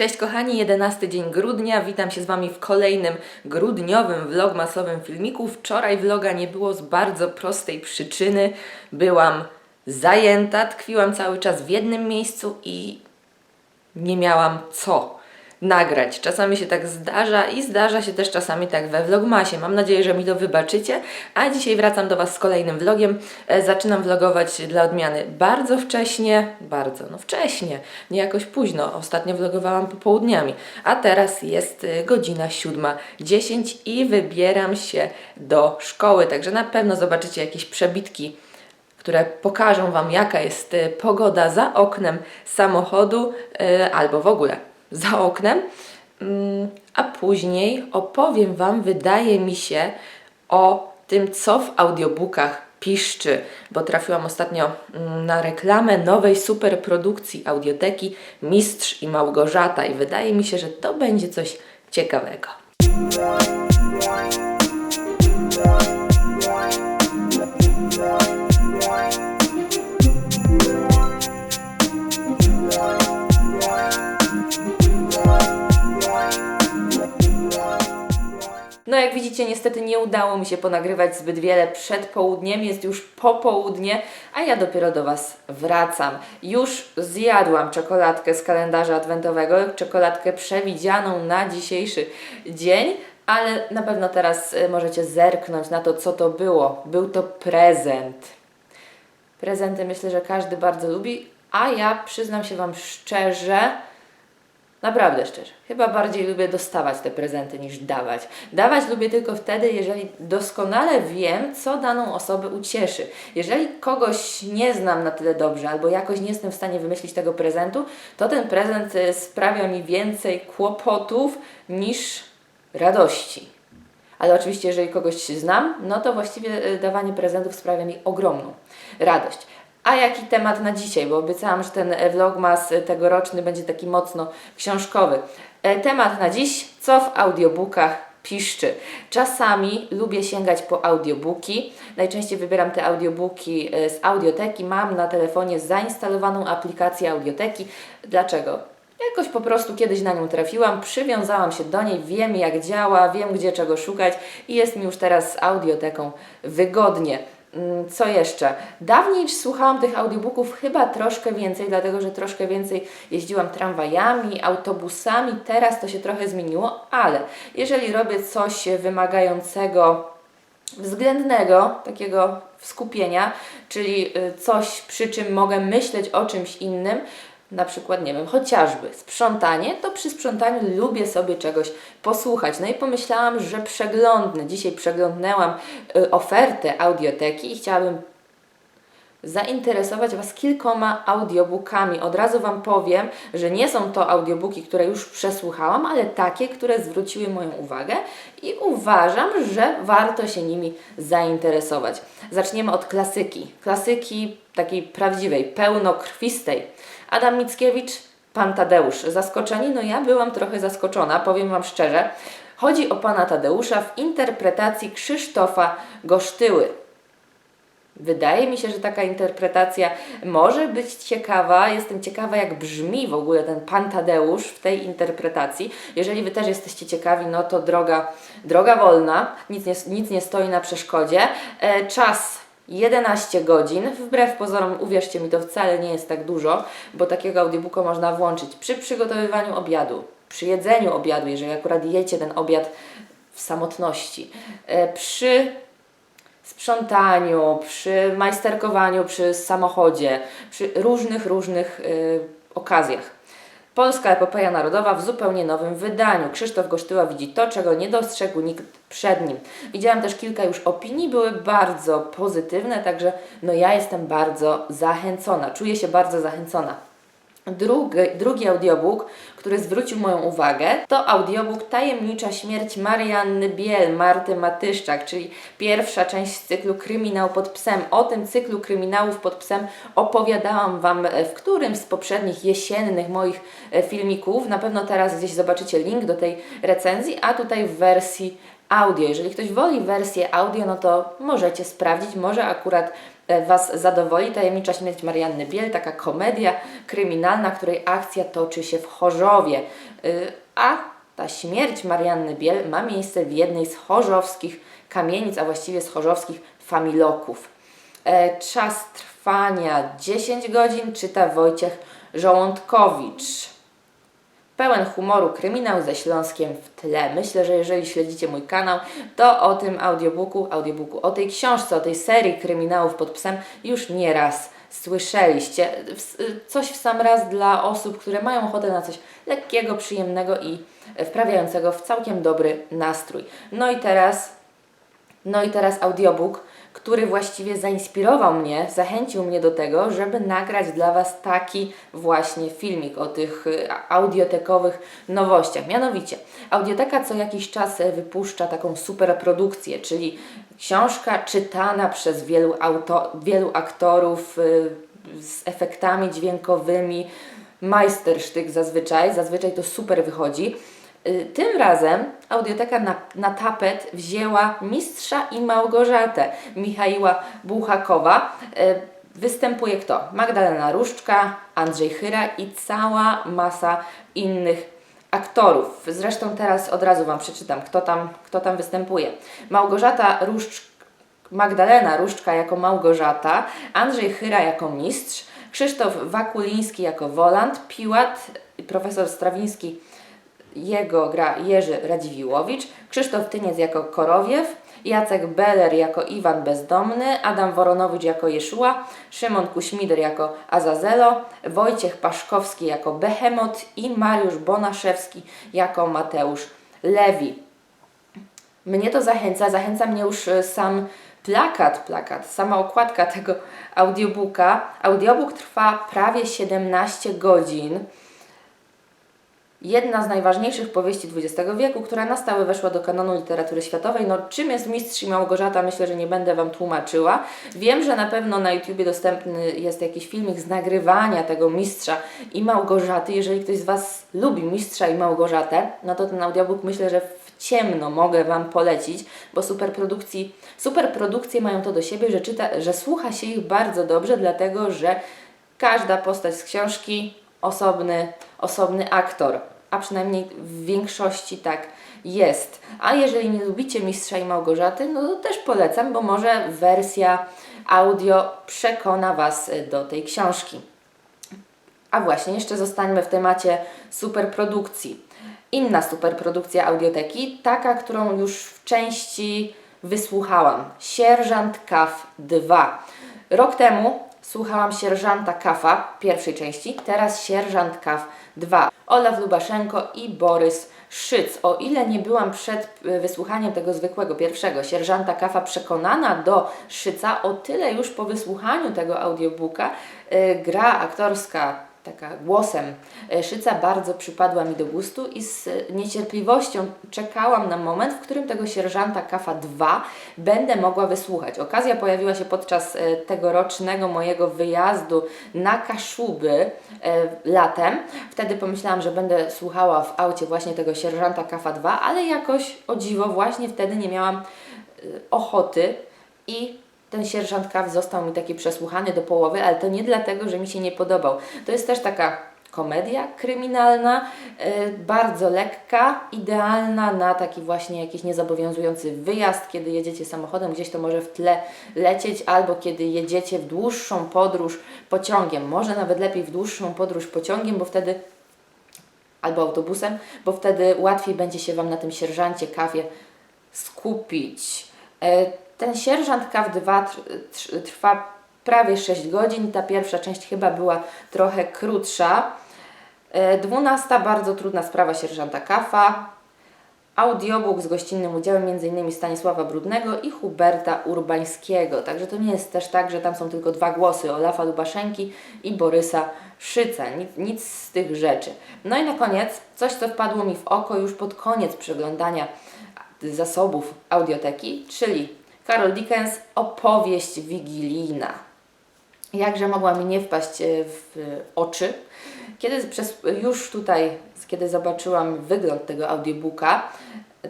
Cześć kochani, 11 dzień grudnia. Witam się z Wami w kolejnym grudniowym vlogmasowym filmiku. Wczoraj vloga nie było z bardzo prostej przyczyny. Byłam zajęta, tkwiłam cały czas w jednym miejscu i nie miałam co nagrać. Czasami się tak zdarza i zdarza się też czasami tak we vlogmasie. Mam nadzieję, że mi to wybaczycie. A dzisiaj wracam do Was z kolejnym vlogiem. E, Zaczynam vlogować dla odmiany bardzo wcześnie, bardzo, no wcześnie, nie jakoś późno. Ostatnio vlogowałam popołudniami, a teraz jest e, godzina 7.10 i wybieram się do szkoły, także na pewno zobaczycie jakieś przebitki które pokażą Wam, jaka jest e, pogoda za oknem samochodu albo w ogóle za oknem. Mm, A później opowiem Wam, wydaje mi się, o tym, co w audiobookach piszczy, bo trafiłam ostatnio mm, na reklamę nowej superprodukcji audioteki Mistrz i Małgorzata i wydaje mi się, że to będzie coś ciekawego. Jak widzicie, niestety nie udało mi się ponagrywać zbyt wiele przed południem, jest już popołudnie, a ja dopiero do Was wracam. Już zjadłam czekoladkę z kalendarza adwentowego, czekoladkę przewidzianą na dzisiejszy dzień, ale na pewno teraz y, możecie zerknąć na to, co to było. Był to prezent. Prezenty myślę, że każdy bardzo lubi, a ja przyznam się Wam szczerze, Naprawdę szczerze. Chyba bardziej lubię dostawać te prezenty niż dawać. Dawać lubię tylko wtedy, jeżeli doskonale wiem, co daną osobę ucieszy. Jeżeli kogoś nie znam na tyle dobrze, albo jakoś nie jestem w stanie wymyślić tego prezentu, to ten prezent y, sprawia mi więcej kłopotów niż radości. Ale oczywiście, jeżeli kogoś znam, no to właściwie y, dawanie prezentów sprawia mi ogromną radość. A jaki temat na dzisiaj? Bo obiecałam, że ten e, vlogmas e, tegoroczny będzie taki mocno książkowy. E, Temat na dziś, co w audiobookach piszczy. Czasami lubię sięgać po audiobooki. Najczęściej wybieram te audiobooki z audioteki. Mam na telefonie zainstalowaną aplikację audioteki. Dlaczego? Jakoś po prostu kiedyś na nią trafiłam, przywiązałam się do niej, wiem jak działa, wiem gdzie czego szukać i jest mi już teraz z audioteką wygodnie. Mm, Co jeszcze? Dawniej słuchałam tych audiobooków chyba troszkę więcej, dlatego że troszkę więcej jeździłam tramwajami, autobusami. Teraz to się trochę zmieniło, ale jeżeli robię coś wymagającego względnego, takiego skupienia, czyli y, coś, przy czym mogę myśleć o czymś innym, na przykład, nie wiem, chociażby sprzątanie, to przy sprzątaniu lubię sobie czegoś posłuchać. No i pomyślałam, że przeglądnę. Dzisiaj przeglądnęłam y, ofertę audioteki i chciałabym zainteresować Was kilkoma audiobookami. Od razu Wam powiem, że nie są to audiobooki, które już przesłuchałam, ale takie, które zwróciły moją uwagę i uważam, że warto się nimi zainteresować. Zaczniemy od klasyki. Klasyki takiej prawdziwej, pełnokrwistej. Adam Mickiewicz, Pan Tadeusz. Zaskoczeni? No ja byłam trochę zaskoczona, powiem Wam szczerze. Chodzi o Pana Tadeusza w interpretacji Krzysztofa Gosztyły. Wydaje mi się, że taka interpretacja może być ciekawa. Jestem ciekawa, jak brzmi w ogóle ten Pan Tadeusz w tej interpretacji. Jeżeli Wy też jesteście ciekawi, no to droga, droga wolna, nic nie, nic nie stoi na przeszkodzie. E, czas 11 godzin. Wbrew pozorom, uwierzcie mi, to wcale nie jest tak dużo, bo takiego audiobooka można włączyć przy przygotowywaniu obiadu, przy jedzeniu obiadu, jeżeli akurat jecie ten obiad w samotności, e, przy sprzątaniu, przy majsterkowaniu, przy samochodzie, przy różnych, różnych y, okazjach. Polska epopeja narodowa w zupełnie nowym wydaniu. Krzysztof Gosztyła widzi to, czego nie dostrzegł nikt przed nim. Widziałam też kilka już opinii, były bardzo pozytywne, także no ja jestem bardzo zachęcona, czuję się bardzo zachęcona. Drugi, drugi audiobook, który zwrócił moją uwagę, to audiobook Tajemnicza śmierć Marianny Biel, Marty Matyszczak, czyli pierwsza część z cyklu Kryminał pod psem. O tym cyklu kryminałów pod psem opowiadałam Wam w którymś z poprzednich jesiennych moich e, filmików. Na pewno teraz gdzieś zobaczycie link do tej recenzji, a tutaj w wersji audio. Jeżeli ktoś woli wersję audio, no to możecie sprawdzić, może akurat Was zadowoli. Tajemnicza śmierć Marianny Biel, taka komedia kryminalna, której akcja toczy się w Chorzowie. Y, A ta śmierć Marianny Biel ma miejsce w jednej z chorzowskich kamienic, a właściwie z chorzowskich familoków. E, Czas trwania 10 godzin czyta Wojciech Żołądkowicz. Pełen humoru kryminał ze Śląskiem w tle. Myślę, że jeżeli śledzicie mój kanał, to o tym audiobooku, audiobooku, o tej książce, o tej serii kryminałów pod psem już nieraz słyszeliście. W- Coś w sam raz dla osób, które mają ochotę na coś lekkiego, przyjemnego i wprawiającego w całkiem dobry nastrój. No i teraz no i teraz audiobook, który właściwie zainspirował mnie, zachęcił mnie do tego, żeby nagrać dla Was taki właśnie filmik o tych y, audiotekowych nowościach. Mianowicie, audioteka co jakiś czas e, wypuszcza taką super produkcję, czyli książka czytana przez wielu, auto, wielu aktorów y, z efektami dźwiękowymi, majstersztyk zazwyczaj, zazwyczaj to super wychodzi. Y, Tym razem audioteka na, na tapet wzięła Mistrza i Małgorzatę Michaiła Buchakowa. Y, Występuje kto? Magdalena Różczka, Andrzej Chyra i cała masa innych aktorów. Zresztą teraz od razu Wam przeczytam, kto tam, kto tam występuje. Małgorzata Różczka, Magdalena Różczka jako Małgorzata, Andrzej Chyra jako mistrz, Krzysztof Wakuliński jako Woland, Piłat, profesor Strawiński jego gra Jerzy Radziwiłowicz, Krzysztof Tyniec jako Korowiew, Jacek Beller jako Iwan Bezdomny, Adam Woronowicz jako Jeszua, Szymon Kuśmider jako Azazelo, Wojciech Paszkowski jako Behemot i Mariusz Bonaszewski jako Mateusz Lewi. Mnie to zachęca, zachęca mnie już e, sam plakat, plakat, sama okładka tego audiobooka. Audiobook trwa prawie 17 godzin. Jedna z najważniejszych powieści XX wieku, która na stałe weszła do kanonu literatury światowej. No, czym jest Mistrz i Małgorzata? Myślę, że nie będę Wam tłumaczyła. Wiem, że na pewno na YouTubie dostępny jest jakiś filmik z nagrywania tego Mistrza i Małgorzaty. Jeżeli ktoś z Was lubi Mistrza i Małgorzatę, no to ten audiobook myślę, że w ciemno mogę Wam polecić, bo superprodukcji, superprodukcje mają to do siebie, że, czyta, że słucha się ich bardzo dobrze, dlatego że każda postać z książki osobny, osobny aktor, a przynajmniej w większości tak jest. A jeżeli nie lubicie Mistrza i Małgorzaty, no to też polecam, bo może wersja audio przekona Was do tej książki. A właśnie, jeszcze zostańmy w temacie superprodukcji. Inna superprodukcja audioteki, taka, którą już w części wysłuchałam. Sierżant Kaf 2. Rok temu słuchałam Sierżanta Kafa pierwszej części, teraz Sierżant Kaf 2. Olaf Lubaszenko i Borys Szyc. O ile nie byłam przed y, wysłuchaniem tego zwykłego pierwszego Sierżanta Kafa przekonana do Szyca, o tyle już po wysłuchaniu tego audiobooka y, gra aktorska taka głosem e, Szyca bardzo przypadła mi do gustu i z niecierpliwością czekałam na moment, w którym tego sierżanta Kafa 2 będę mogła wysłuchać. Okazja pojawiła się podczas e, tegorocznego mojego wyjazdu na Kaszuby e, latem. Wtedy pomyślałam, że będę słuchała w aucie właśnie tego sierżanta Kafa 2, ale jakoś o dziwo właśnie wtedy nie miałam ochoty i ten sierżant Kaw został mi taki przesłuchany do połowy, ale to nie dlatego, że mi się nie podobał. To jest też taka komedia kryminalna, yy, bardzo lekka, idealna na taki właśnie jakiś niezobowiązujący wyjazd, kiedy jedziecie samochodem, gdzieś to może w tle lecieć, albo kiedy jedziecie w dłuższą podróż pociągiem. Może nawet lepiej w dłuższą podróż pociągiem, bo wtedy albo autobusem, bo wtedy łatwiej będzie się Wam na tym sierżancie kawie skupić. Ten sierżant KAW 2 tr- tr- trwa prawie 6 godzin. Ta pierwsza część chyba była trochę krótsza. E, Dwunasta bardzo trudna sprawa sierżanta Kafa. Audiobook z gościnnym udziałem m.in. Stanisława Brudnego i Huberta Urbańskiego. Także to nie jest też tak, że tam są tylko dwa głosy Olafa Lubaszenki i Borysa Szyca. Nic, nic z tych rzeczy. No i na koniec coś, co wpadło mi w oko już pod koniec przeglądania zasobów audioteki, czyli Carol Dickens Opowieść Wigilijna. Jakże mogła mi nie wpaść e, w oczy, kiedy przez, już tutaj, kiedy zobaczyłam wygląd tego audiobooka,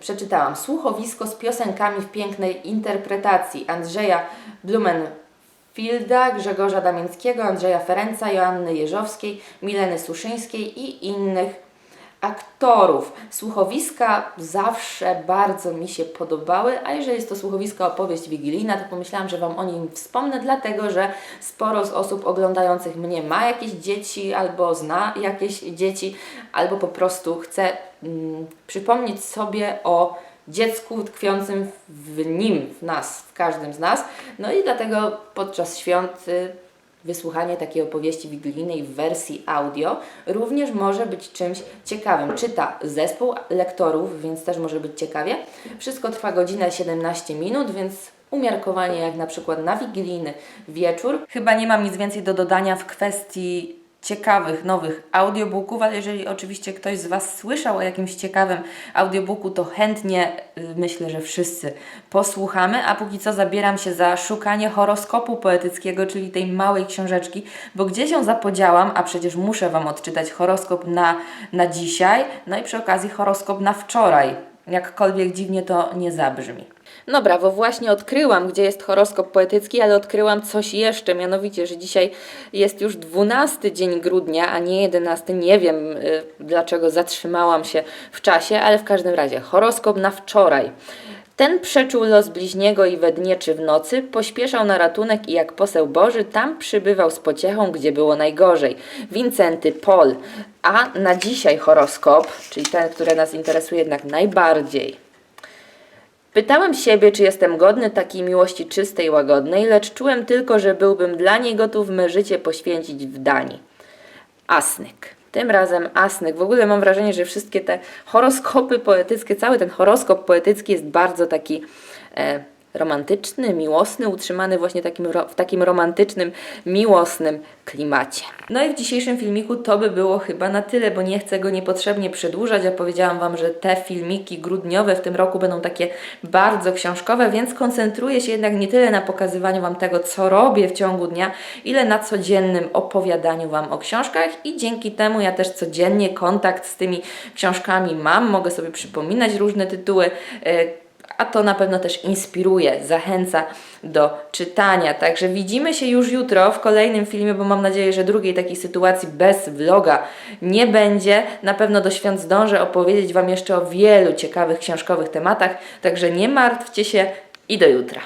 przeczytałam słuchowisko z piosenkami w pięknej interpretacji Andrzeja Blumenfielda, Grzegorza Damińskiego, Andrzeja Ferenca, Joanny Jeżowskiej, Mileny Suszyńskiej i innych aktorów. Słuchowiska zawsze bardzo mi się podobały, a jeżeli jest to słuchowiska opowieść wigilijna, to pomyślałam, że Wam o nim wspomnę, dlatego że sporo z osób oglądających mnie ma jakieś dzieci, albo zna jakieś dzieci, albo po prostu chce mm, przypomnieć sobie o dziecku tkwiącym w nim, w nas, w każdym z nas. No i dlatego podczas świąt y, wysłuchanie takiej opowieści wigilijnej w wersji audio również może być czymś ciekawym. Czyta zespół lektorów, więc też może być ciekawie. Wszystko trwa godzinę 17 minut, więc umiarkowanie jak na przykład na wigilijny wieczór. Chyba nie mam nic więcej do dodania w kwestii ciekawych, nowych audiobooków, ale jeżeli oczywiście ktoś z Was słyszał o jakimś ciekawym audiobooku, to chętnie y, myślę, że wszyscy posłuchamy, a póki co zabieram się za szukanie horoskopu poetyckiego, czyli tej małej książeczki, bo gdzieś ją zapodziałam, a przecież muszę Wam odczytać horoskop na, na dzisiaj, no i przy okazji horoskop na wczoraj. Jakkolwiek dziwnie to nie zabrzmi. No brawo, właśnie odkryłam, gdzie jest horoskop poetycki, ale odkryłam coś jeszcze, mianowicie, że dzisiaj jest już 12 dzień grudnia, a nie 11. Nie wiem y, dlaczego zatrzymałam się w czasie, ale w każdym razie horoskop na wczoraj. Ten przeczuł los bliźniego i we dnie czy w nocy, pośpieszał na ratunek i jak poseł Boży tam przybywał z pociechą, gdzie było najgorzej. Wincenty Pol. A na dzisiaj horoskop, czyli ten, który nas interesuje jednak najbardziej. Pytałem siebie, czy jestem godny takiej miłości czystej, łagodnej, lecz czułem tylko, że byłbym dla niej gotów me życie poświęcić w dani. Asnyk. Tym razem Asnyk. W ogóle mam wrażenie, że wszystkie te horoskopy poetyckie, cały ten horoskop poetycki jest bardzo taki e, romantyczny, miłosny, utrzymany właśnie takim w takim romantycznym, miłosnym klimacie. No i w dzisiejszym filmiku to by było chyba na tyle, bo nie chcę go niepotrzebnie przedłużać. Ja powiedziałam Wam, że te filmiki grudniowe w tym roku będą takie bardzo książkowe, więc koncentruję się jednak nie tyle na pokazywaniu Wam tego, co robię w ciągu dnia, ile na codziennym opowiadaniu Wam o książkach i dzięki temu ja też codziennie kontakt z tymi książkami mam, mogę sobie przypominać różne tytuły. e, a to na pewno też inspiruje, zachęca do czytania. Także widzimy się już jutro w kolejnym filmie, bo mam nadzieję, że drugiej takiej sytuacji bez vloga nie będzie. Na pewno do świąt zdążę opowiedzieć Wam jeszcze o wielu ciekawych książkowych tematach, także nie martwcie się i do jutra.